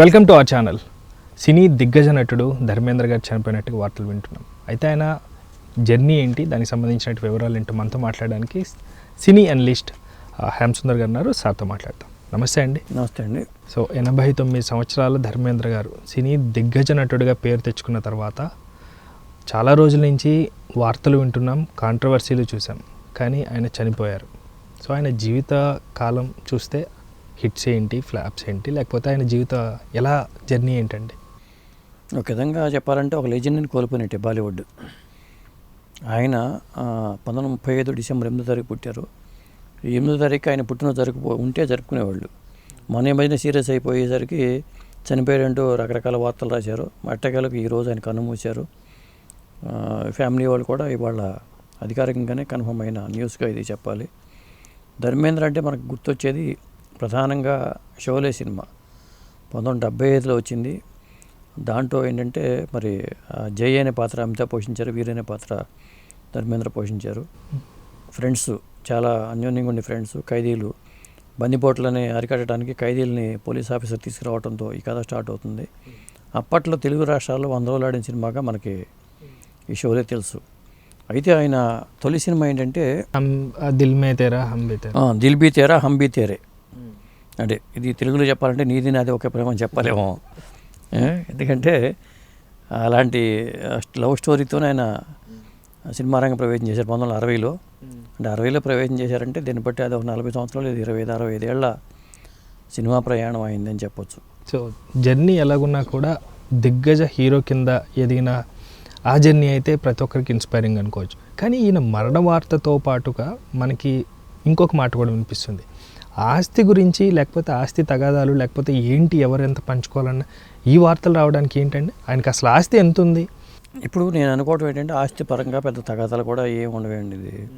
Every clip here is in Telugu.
వెల్కమ్ టు అవర్ ఛానల్ సినీ దిగ్గజ నటుడు ధర్మేంద్ర గారు చనిపోయినట్టుగా వార్తలు వింటున్నాం. అయితే ఆయన జర్నీ ఏంటి దానికి సంబంధించిన వివరాలు ఏంటో మనతో మాట్లాడడానికి సినీ అనలిస్ట్ హ్యామ్ సుందర్ గారు ఉన్నారు. సార్తో మాట్లాడతాం నమస్తే అండి. నమస్తే అండి. సో ఎనభై తొమ్మిది సంవత్సరాల ధర్మేంద్ర గారు సినీ దిగ్గజ నటుడిగా పేరు తెచ్చుకున్న తర్వాత చాలా రోజుల నుంచి వార్తలు వింటున్నాం కాంట్రవర్సీలు చూసాం. కానీ ఆయన చనిపోయారు. సో ఆయన జీవిత కాలం చూస్తే హిట్స్ ఏంటి ఫ్లాప్స్ ఏంటి లేకపోతే ఆయన జీవిత ఎలా జర్నీ ఏంటండి? ఒక విధంగా చెప్పాలంటే ఒక లెజెండ్ని కోల్పోయినట్టే బాలీవుడ్. ఆయన పంతొమ్మిది ముప్పై ఐదు డిసెంబర్ ఎనిమిదో తారీఖు పుట్టారు. ఎనిమిదో తారీఖు ఆయన పుట్టిన జరుపు ఉంటే జరుపుకునేవాళ్ళు. మన మధ్యన సీరియస్ అయిపోయేసరికి చనిపోయారంటూ రకరకాల వార్తలు రాశారు. అట్టకాలకు ఈరోజు ఆయన కన్నుమూశారు ఫ్యామిలీ వాళ్ళు కూడా ఇవాళ అధికారికంగానే కన్ఫర్మ్ అయిన న్యూస్గా ఇది చెప్పాలి. ధర్మేంద్ర అంటే మనకు గుర్తొచ్చేది ప్రధానంగా షోలే సినిమా. పంతొమ్మిది వందల డెబ్బై ఐదులో వచ్చింది. దాంట్లో ఏంటంటే మరి ఆ, జై అనే పాత్ర అమితాబ్ పోషించారు వీర్ అనే పాత్ర ధర్మేంద్ర పోషించారు. ఫ్రెండ్స్ చాలా అన్యోన్యంగా ఉండే ఫ్రెండ్స్ ఖైదీలు బందిపోట్లని అరికట్టడానికి ఖైదీలని పోలీస్ ఆఫీసర్ తీసుకురావడంతో ఈ కథ స్టార్ట్ అవుతుంది. అప్పట్లో తెలుగు రాష్ట్రాల్లో వంద రోజులు ఆడిన సినిమాగా మనకి ఈ షోలే తెలుసు. అయితే ఆయన తొలి సినిమా ఏంటంటే దిల్ మే తేరా హమ్ బి తేరా. ఆ, దిల్ బీ తేరా హమ్ బీ తేరే. అంటే ఇది తెలుగులో చెప్పాలంటే నీది నాది ఒకే ప్రేమ అని చెప్పలేము. ఎందుకంటే అలాంటి లవ్ స్టోరీతో ఆయన సినిమా రంగం ప్రవేశం చేశారు పంతొమ్మిది వందల అరవైలో. అంటే అరవైలో ప్రవేశం చేశారంటే దీన్ని బట్టి అది ఒక నలభై సంవత్సరాలు లేదు ఇరవై ఐదు అరవై ఐదేళ్ళ సినిమా ప్రయాణం అయిందని చెప్పొచ్చు. సో జర్నీ ఎలాగున్నా కూడా దిగ్గజ హీరో కింద ఎదిగిన ఆ జర్నీ అయితే ప్రతి ఒక్కరికి ఇన్స్పైరింగ్ అనుకోవచ్చు. కానీ ఈయన మరణ వార్తతో పాటుగా మనకి ఇంకొక మాట కూడా వినిపిస్తుంది. ఆస్తి గురించి లేకపోతే ఆస్తి తగాదాలు లేకపోతే ఏంటి ఎవరు ఎంత పంచుకోవాలన్న ఈ వార్తలు రావడానికి ఏంటండి? ఆయనకి అసలు ఆస్తి ఎంత ఉంది? ఇప్పుడు నేను అనుకోవటం ఏంటంటే ఆస్తి పరంగా పెద్ద తగాదాలు కూడా ఏమి ఉండవండి ఇది.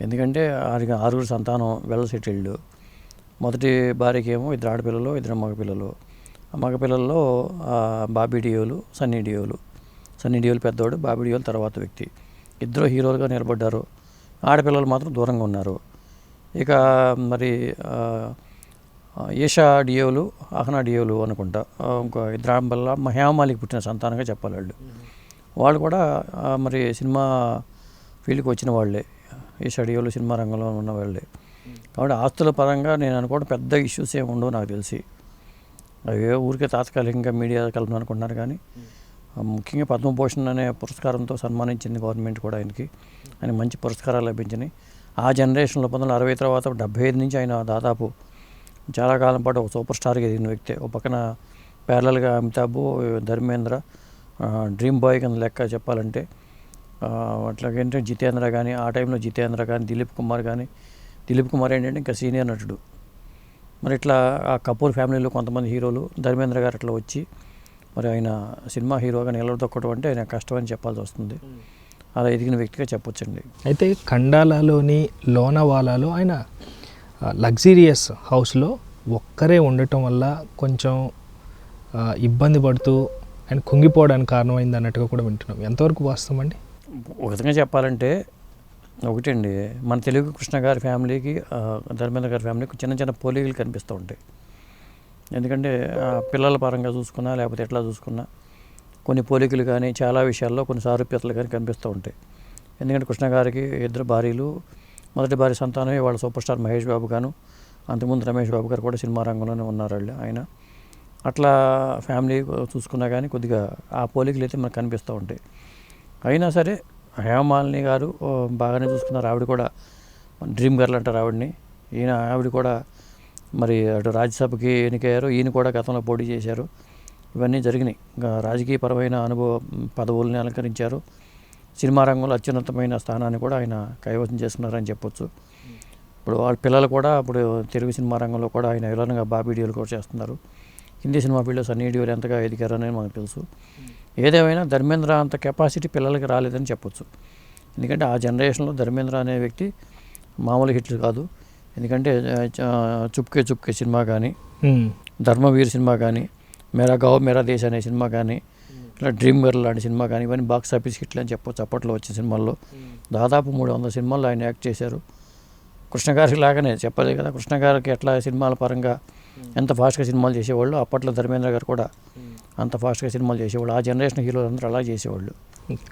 ఎందుకంటే ఆరికి ఆరుగురు సంతానం వెల్ సెటిల్డ్. మొదటి భార్యకి ఏమో ఇద్దరు ఆడపిల్లలు ఇద్దరు మగపిల్లలు. మగపిల్లల్లో బాబీ డియోలు సన్నీ డియోలు. సన్నీ డియోలు పెద్దోడు బాబీ డియోలు తర్వాత వ్యక్తి. ఇద్దరు హీరోలుగా నిలబడ్డారు. ఆడపిల్లలు మాత్రం దూరంగా ఉన్నారు. ఇక మరి ఈషా డియోలు అహనా డియోలు అనుకుంటా ఆ, ఇంకో ఇద్దరు పుట్టిన సంతానంగా చెప్పాలి వాళ్ళు వాళ్ళు కూడా మరి సినిమా ఫీల్డ్కి వచ్చిన వాళ్ళే. ఈ డియోలు సినిమా రంగంలో ఉన్న వాళ్ళే. కాబట్టి ఆస్తుల పరంగా నేను అనుకోవడం పెద్ద ఇష్యూస్ ఏమి ఉండవు నాకు తెలిసి. అవి ఊరికే తాత్కాలికంగా మీడియా కలపను అనుకుంటున్నారు కానీ ముఖ్యంగా పద్మభూషణ్ అనే పురస్కారంతో సన్మానించింది గవర్నమెంట్ కూడా ఆయనకి. ఆయన మంచి పురస్కారాలు లభించినాయి. ఆ జనరేషన్లో పంతొమ్మిది వందల అరవై తర్వాత డెబ్బై ఐదు నుంచి ఆయన దాదాపు చాలా కాలం పాటు ఒక సూపర్ స్టార్గా ఎదిగిన వ్యక్తే. ఒక పక్కన ప్యారలల్గా అమితాబ్ ధర్మేంద్ర డ్రీమ్ బాయ్ కింద లెక్క చెప్పాలంటే అట్లాగేంటే జితేంద్ర కానీ ఆ టైంలో జితేంద్ర కానీ దిలీప్ కుమార్ కానీ దిలీప్ కుమార్ ఏంటంటే ఇంకా సీనియర్ నటుడు. మరి ఇట్లా ఆ కపూర్ ఫ్యామిలీలో కొంతమంది హీరోలు ధర్మేంద్ర గారు అట్లా వచ్చి మరి ఆయన సినిమా హీరోగా నిలదొక్కడం అంటే ఆయన కష్టం అని చెప్పాల్సి వస్తుంది. అలా ఎదిగిన వ్యక్తిగా చెప్పొచ్చండి. అయితే ఖండాలలోని లోనవాలాలో ఆయన లగ్జీరియస్ హౌస్లో ఒక్కరే ఉండటం వల్ల కొంచెం ఇబ్బంది పడుతూ ఆయన కుంగిపోవడానికి కారణమైంది అన్నట్టుగా కూడా వింటున్నాం. ఎంతవరకు వాస్తవం అండి? ఒక విధంగా చెప్పాలంటే ఒకటండి మన తెలుగు కృష్ణ గారి ఫ్యామిలీకి ధర్మేంద్ర గారి ఫ్యామిలీకి చిన్న చిన్న పోలికలు కనిపిస్తూ ఉంటాయి. ఎందుకంటే పిల్లల పరంగా చూసుకున్నా లేకపోతే ఎట్లా చూసుకున్నా కొన్ని పోలికలు కానీ చాలా విషయాల్లో కొన్ని సారూప్యతలు కానీ కనిపిస్తూ ఉంటాయి. ఎందుకంటే కృష్ణ గారికి ఇద్దరు భార్యలు మొదటి భార్య సంతానమే వాళ్ళ సూపర్ స్టార్ మహేష్ బాబు గాను అంతకుముందు రమేష్ బాబు గారు కూడా సినిమా రంగంలోనే ఉన్నారు వాళ్ళు ఆయన. అట్లా ఫ్యామిలీ చూసుకున్నా కానీ కొద్దిగా ఆ పోలికలు అయితే మనకు కనిపిస్తూ ఉంటాయి. అయినా సరే హేమమాలిని గారు బాగానే చూసుకున్నారు. ఆవిడ కూడా డ్రీమ్ గర్ల్ అంటారు ఆవిడని. ఈయన ఆవిడ కూడా మరి అటు రాజ్యసభకి ఎన్నికయ్యారు. ఈయన కూడా గతంలో పోటీ చేశారు. ఇవన్నీ జరిగినాయి. రాజకీయపరమైన అనుభవ పదవుల్ని అలంకరించారు. సినిమా రంగంలో అత్యున్నతమైన స్థానాన్ని కూడా ఆయన కైవసం చేసుకున్నారని చెప్పొచ్చు. ఇప్పుడు వాళ్ళ పిల్లలు కూడా ఇప్పుడు తెలుగు సినిమా రంగంలో కూడా ఆయన విలన్గా బాబీ డియోలు కూడా చేస్తున్నారు. హిందీ సినిమా ఫీల్డ్లో సన్నీ డియోలు ఎంతగా ఎదిగారని మనకు తెలుసు. ఏదేమైనా ధర్మేంద్ర అంత కెపాసిటీ పిల్లలకి రాలేదని చెప్పొచ్చు. ఎందుకంటే ఆ జనరేషన్లో ధర్మేంద్ర అనే వ్యక్తి మామూలు హిట్లు కాదు. ఎందుకంటే చుప్కే చుప్కే సినిమా కానీ ధర్మవీర్ సినిమా కానీ మేరా గావ్ మేరా దేశ్ అనే సినిమా కానీ ఇట్లా డ్రీమ్ గర్ల్ లాంటి సినిమా కానీ ఇవన్నీ బాక్స్ ఆఫీస్ హిట్లు అని చెప్పొచ్చు. అప్పట్లో వచ్చే సినిమాల్లో దాదాపు మూడు వందల సినిమాల్లో ఆయన యాక్ట్ చేశారు. కృష్ణ గారికి లాగానే చెప్పలేదు కదా. కృష్ణ గారికి ఎట్లా సినిమాల పరంగా ఎంత ఫాస్ట్గా సినిమాలు చేసేవాళ్ళు అప్పట్లో ధర్మేంద్ర గారు కూడా అంత ఫాస్ట్గా సినిమాలు చేసేవాళ్ళు. ఆ జనరేషన్ హీరోలు అందరూ అలా చేసేవాళ్ళు.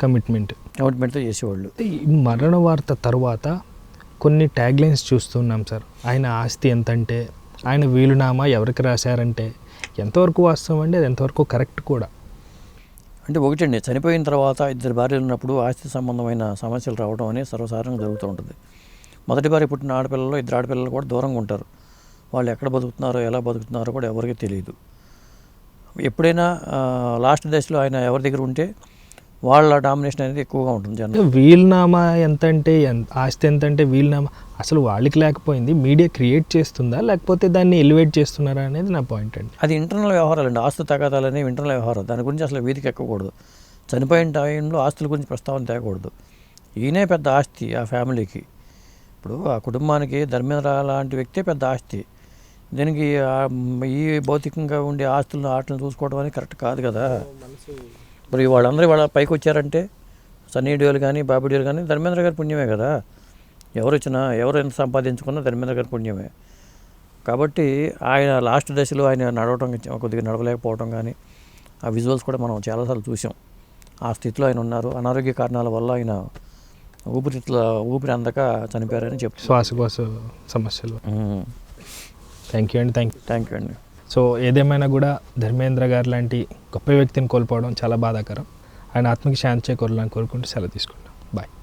కమిట్మెంట్ కమిట్మెంట్తో చేసేవాళ్ళు. మరణ వార్త తర్వాత కొన్ని ట్యాగ్ లైన్స్ చూస్తున్నాం సార్. ఆయన ఆస్తి ఎంతంటే ఆయన వీలునామా ఎవరికి రాశారంటే ఎంతవరకు వాస్తవం అండి అది ఎంతవరకు కరెక్ట్ కూడా. అంటే ఒకటండి చనిపోయిన తర్వాత ఇద్దరు భార్యలు ఉన్నప్పుడు ఆస్తి సంబంధమైన సమస్యలు రావడం అనేది సర్వసాధారణంగా జరుగుతూ ఉంటుంది. మొదటి భార్య పుట్టిన ఆడపిల్లలు ఇద్దరు ఆడపిల్లలు కూడా దూరంగా ఉంటారు. వాళ్ళు ఎక్కడ బతుకుతున్నారో ఎలా బతుకుతున్నారో కూడా ఎవరికీ తెలియదు. ఎప్పుడైనా లాస్ట్ దశలో ఆయన ఎవరి దగ్గర ఉంటే వాళ్ళ డామినేషన్ అనేది ఎక్కువగా ఉంటుంది జనం వీలునామా ఎంత అంటే ఆస్తి ఎంత అంటే వీలునామా అసలు వాళ్ళకి లేకపోయింది మీడియా క్రియేట్ చేస్తుందా లేకపోతే దాన్ని ఎలివేట్ చేస్తున్నారా అనేది నా పాయింట్ అండి. అది ఇంటర్నల్ వ్యవహారాలు అండి. ఆస్తి తగాదాలు అనేవి ఇంటర్నల్ వ్యవహారం దాని గురించి అసలు వీధికి ఎక్కకూడదు. చనిపోయిన టైంలో ఆస్తుల గురించి ప్రస్తావన తేకూడదు. ఈయనే పెద్ద ఆస్తి ఆ ఫ్యామిలీకి. ఇప్పుడు ఆ కుటుంబానికి ధర్మేంద్ర లాంటి వ్యక్తే పెద్ద ఆస్తి. దీనికి ఈ భౌతికంగా ఉండే ఆస్తులను ఆటలను చూసుకోవడం అనేది కరెక్ట్ కాదు కదా. మరి వాళ్ళందరూ వాళ్ళ పైకి వచ్చారంటే సన్నీ డియోలు కానీ బాబీ డియోలు కానీ ధర్మేంద్ర గారి పుణ్యమే కదా. ఎవరు వచ్చినా ఎవరు ఎంత సంపాదించుకున్నా ధర్మేంద్ర గారి పుణ్యమే. కాబట్టి ఆయన లాస్ట్ దశలో ఆయన నడవటం కొద్దిగా నడవలేకపోవడం కానీ ఆ విజువల్స్ కూడా మనం చాలాసార్లు చూసాం. ఆ స్థితిలో ఆయన ఉన్నారు. అనారోగ్య కారణాల వల్ల ఆయన ఊపిరితిత్తుల ఊపిరి అందక చనిపోయారని చెప్తారు శ్వాసకోశ సమస్యలు. థ్యాంక్ యూ అండి థ్యాంక్ థ్యాంక్ యూ అండి. సో ఏదేమైనా కూడా ధర్మేంద్ర గారు లాంటి గొప్ప వ్యక్తిని కోల్పోవడం చాలా బాధాకరం. ఆయన ఆత్మకి శాంతి చేకూరాలని కోరుకుంటూ సెలవు తీసుకుంటాం బాయ్